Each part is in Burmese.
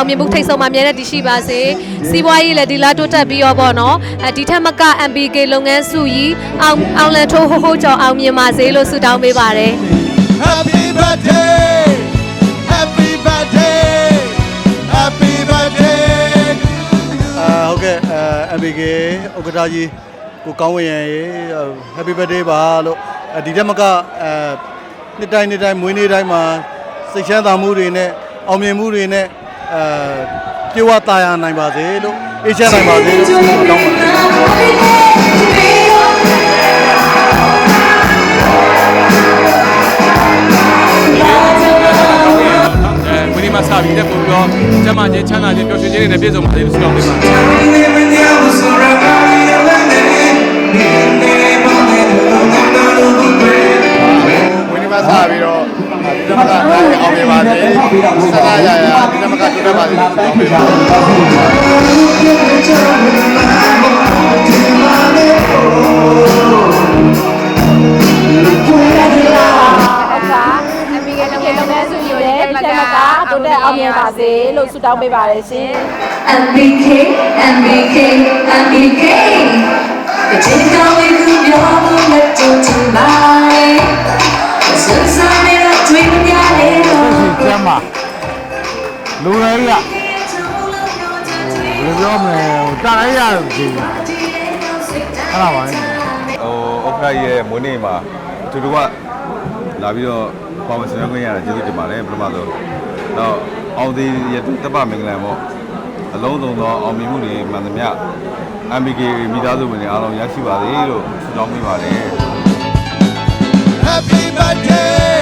ဝင်ရင်အောင်မြင်မှုထိတ်ဆုံးမှာအမြဲတမ်းတည်ရှိပါစေစီးပွားရေးလည်းဒီလားတိုးတက်ပြီးတော့ပေါ့နော်အဲဒီထက်မက MBK လုပ်ငန်းစုကြီးအောင်အောင်လန်ထိုးဟိုးဟိုးကြောင့်အောင်မြင်ပါစေလို့ဆုတောင်းပေးပါတယ် Happy birthday Happy birthday Happy birthday အာဟုတ်ကဲ့အဲ MBK ဥက္ကဋ္ဌကြီးကိုကောင်းဝင်ရန်ရေ Happy birthday ပါလို့အဲဒီတက်မကအဲနှစ်တိုင်းနှစ်တိုင်းမွေးနေ့တိုင်းမှာစိတ်ချမ်းသာမှုတွေနဲ့အောင်မြင်မှုတွေနဲ့ အဲပြေဝတာယာနိုင်ပါစေလို့အေးချမ်းနိုင်ပါစေလို့ဆုတောင်းပါတယ်အဲဝင်းဒီမှာစပြီးတက်ပို့ပြီးတော့ကျမချင်းချမ်းသာချင်းပျော်ရွှင်ခြင်းတွေနဲ့ပြည့်စုံပါစေလို့ဆုတောင်းပေးပါဝ တမကတိုးတက်အောင်မြင်ပါစေလို့ဆုတောင်းပေးပါတယ်ရှင် MBK MBK MBK အချိန်ကောင်းလေးကိုပြောဖို့လက်တို့ချင်ပါစစမ်းနေတော့တွေ့မရလေတော့ကျမ်းပါလူရည်ကဘယ်လို ပြောမလဲဟိုတာလိုက်ရကြည့်အဲ့ဒါပါလေဟိုဥက္ကဋ္ဌရဲ့မွေးနေ့မှာသူတို့ကလာပြီးတော့ပါဝင်ဆောင်ရွက်ခွင့်ရတာကျေးဇူးတင်ပါတယ်ပထမဆုံးတော့အောင်သေးရတပ်ပမင်္ဂလာပေါ့အလုံးစုံသောအောင်မြင်မှုတွေမှန်သမျှ MBK မိသားစုဝင်တွေအားလုံးရရှိပါစေလို့ဆုတောင်းပေးပါတယ် Happy birthday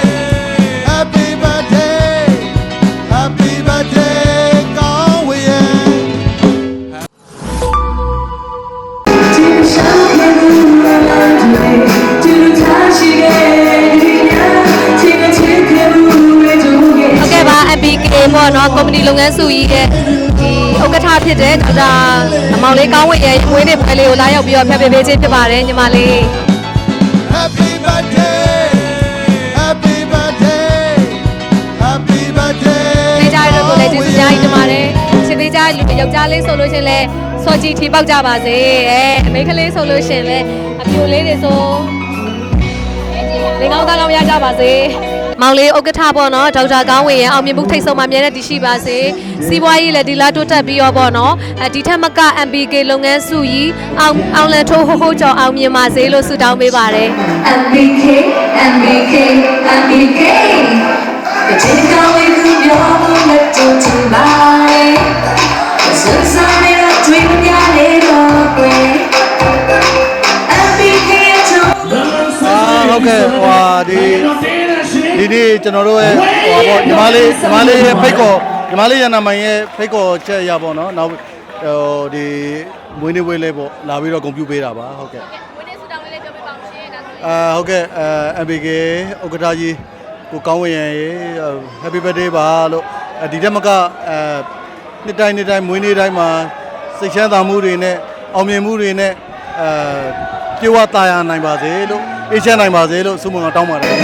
မ္ပဏီလုပ်ငန်းစုကြီးရဲ့ဒီဥက္ကဋ္ဌဖြစ်တဲ့ဒေါက်တာအမောင်လေးကောင်းဝတ်ရဲ့ဝင်းနေပွဲလေးကိုလာရောက်ပြီးတော့ဖျက်ပေးပေးခြင်းဖြစ်ပါတယ်ညီမလေး Happy birthday Happy birthday Happy birthday သေးကြရတော့ကိုလည်းကျေးဇူးများကြီးတင်ပါတယ်ရှင်သေးကြလူယောက်ျားလေးဆိုလို့ရှရင်လဲစော်ကြည့်ထီပေါက်ကြပါစေအဲအမိန်းကလေးဆိုလို့ရှရင်လဲအပြိုလေးတွေဆိုလင်ကောင်းသားကောင်းရကြပါစေ မောင်လေးဥက္ကဋ္ဌပေါ့နော်ဒေါက်တာကောင်းဝင်ရဲ့အောင်မြင်မှုထိတ်ဆုံးမှာအမြဲတမ်းတည်ရှိပါစေစီးပွားရေးလည်းဒီလားတိုးတက်ပြီးတော့ပေါ့နော်အဲဒီထက်မက MBK လုပ်ငန်းစုကြီးအောင်အောင်လန်ထိုးဟိုးဟိုးကြောင့်အောင်မြင်ပါစေလို့ဆုတောင်းပေးပါတယ် MBK MBK MBK အချိန်ကောင်းလေးကိုပြောဖို့လက်တို့ချင်ပါစစမ်းနေတော့တွေ့မရလေတော့ကွယ် MBK တို့အာဟုတ်ကဲ့ဟွာဒီဒီ နေ့ကျွန်တော်တို့ရဲ့ဟွာပေါ့ညီမလေးညီမလေးရဲ့ဖိတ်ခေါ်ညီမလေးရနာမိုင်ရဲ့ဖိတ်ခေါ်ချက်ရပေါ့နော်နောက်ဟိုဒီမွေးနေ့ဝေးလေးပေါ့လာပြီးတော့ဂုဏ်ပြုပေးတာပါဟုတ်ကဲ့အာဟုတ်ကဲ့အဲ MBK ဥက္ကဋ္ဌကြီးကိုကောင်းဝင်ရန်ရေ Happy birthday ပါလို့အဲဒီတက်မကအဲနှစ်တိုင်းနှစ်တိုင်းမွေးနေ့တိုင်းမှာစိတ်ချမ်းသာမှုတွေနဲ့အောင်မြင်မှုတွေနဲ့အဲ ပြေဝတာယာနိုင်ပါစေလို့အေးချမ်းနိုင်ပါစေလို့ဆုမွန်တော်တောင်းပါတယ်ဒ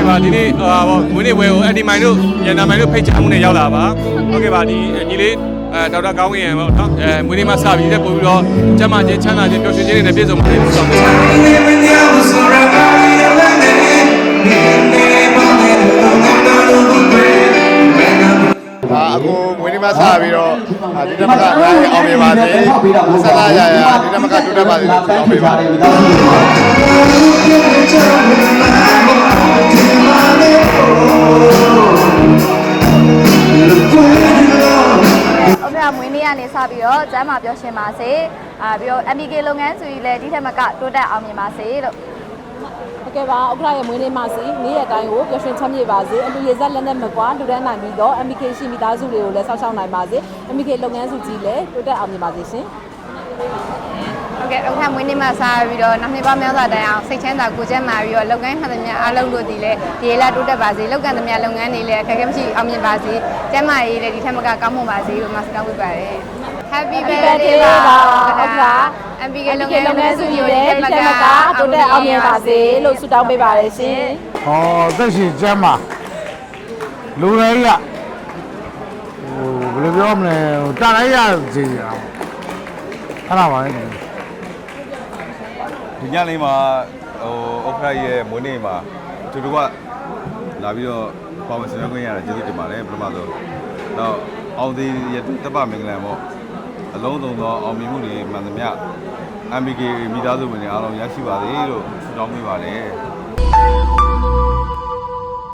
ီပါဒီနေ့ဟာဗောဝင်းနေပွဲကိုအန်ဒီမိုင်တို့ရန်နာမိုင်တို့ဖိတ်ချမှုနဲ့ရောက်လာပါဟုတ်ကဲ့ပါဒီညီလေးအဲဒေါက်တာကောင်းဝင်ရန်ပေါ့နော်အဲမွေးနေ့မှာစပြီးတက်ပို့ပြီးတော့ကျမချင်းချမ်းသာချင်းပျော်ရွှင်ခြင်းတွေနဲ့ပြည့်စုံပါစေလို့ဆုတောင်းပေးပါ အာအခုဝင်းဒီမှာစပြီးတော့ဒီတမကနိုင်အောင်မြင်ပါစေဆက်လာရရဒီတမကတူတတ်ပါစေလို့ပြောပေးပါဥပဒေမွေးနေ့ကနေစပြီးတော့ကျမ်းမာပြောရှင်ပါစေအာပြီးတော့ MBK လုပ်ငန်းစုကြီးလည်းဒီထက်မကတိုးတက်အောင်မြင်ပါစေလို့ဟု တ်ကဲ့ပါဥက္ကဋ္ဌရဲ့မွေးနေ့မှာစီနေ့ရက်တိုင်းကိုပျော်ရွှင်ချမ်းမြေ့ပါစေအလူရည်ဆက်လက်နဲ့မကွာလူဒန်းနိုင်ပြီးတော့ MBK ရှိမိသားစုတွေကိုလည်းစောင့်ရှောက်နိုင်ပါစေ MBK လုပ်ငန်းစုကြီးလည်းတိုးတက်အောင်မြင်ပါစေရှင်ဟုတ်ကဲ့အခါမွေးနေ့မှာစားပြီးတော့နောက်နှစ်ပေါင်းများစွာတိုင်အောင်စိတ်ချမ်းသာကိုယ်ကျန်းမာပြီးတော့လုပ်ငန်းမှန်သမျှအားလုံးတို့ဒီလည်းဒီလာတိုးတက်ပါစေလုပ်ကန်သမျှလုပ်ငန်းတွေလည်းအခက်အခဲမရှိအောင်မြင်ပါစေကျန်းမာရေးလည်းဒီထက်မကကောင်းမွန်ပါစေလို့မဆုတောင်းပေးပါတယ် Happy birthday birthday ပါပါဥက္က ဋ္ဌ MBK MBK လုပ်လုပ်ငငန်းန်းစုစုကြီးကြီးရဲ့လည်းတတမမကကတိုးတက်အောင်မြင်ပါစေလို့ဆုတောင်းပေးပါတယ်ရှင်ဟောသက်ရှိကျမ်းမှာလူတွေကြီးကဟိုဘယ်လိုပြောမလဲဟိုတာလိုက်ရကြည်ရအောင်အဲ့ဒါပါလေဒီညလေးမှာဟိုဥက္ခရာရဲ့မွေးနေ့မှာသူတို့ကလာပြီးတော့ပေါဝင်ဆောင်ရွက်ခွင့်ရတာကျေးဇူးတင်ပါတယ်ပထမဆုံးတော့အောင်သေးရတပ်ပမင်္ဂလာပေါ့ အလုံးစုံသောအောင်မြင်မှုတွေမှန်သမျှ MBK မိသားစုဝင်တွေအားလုံးရရှိပါစေလို့ဆုတောင်းပေးပါတယ်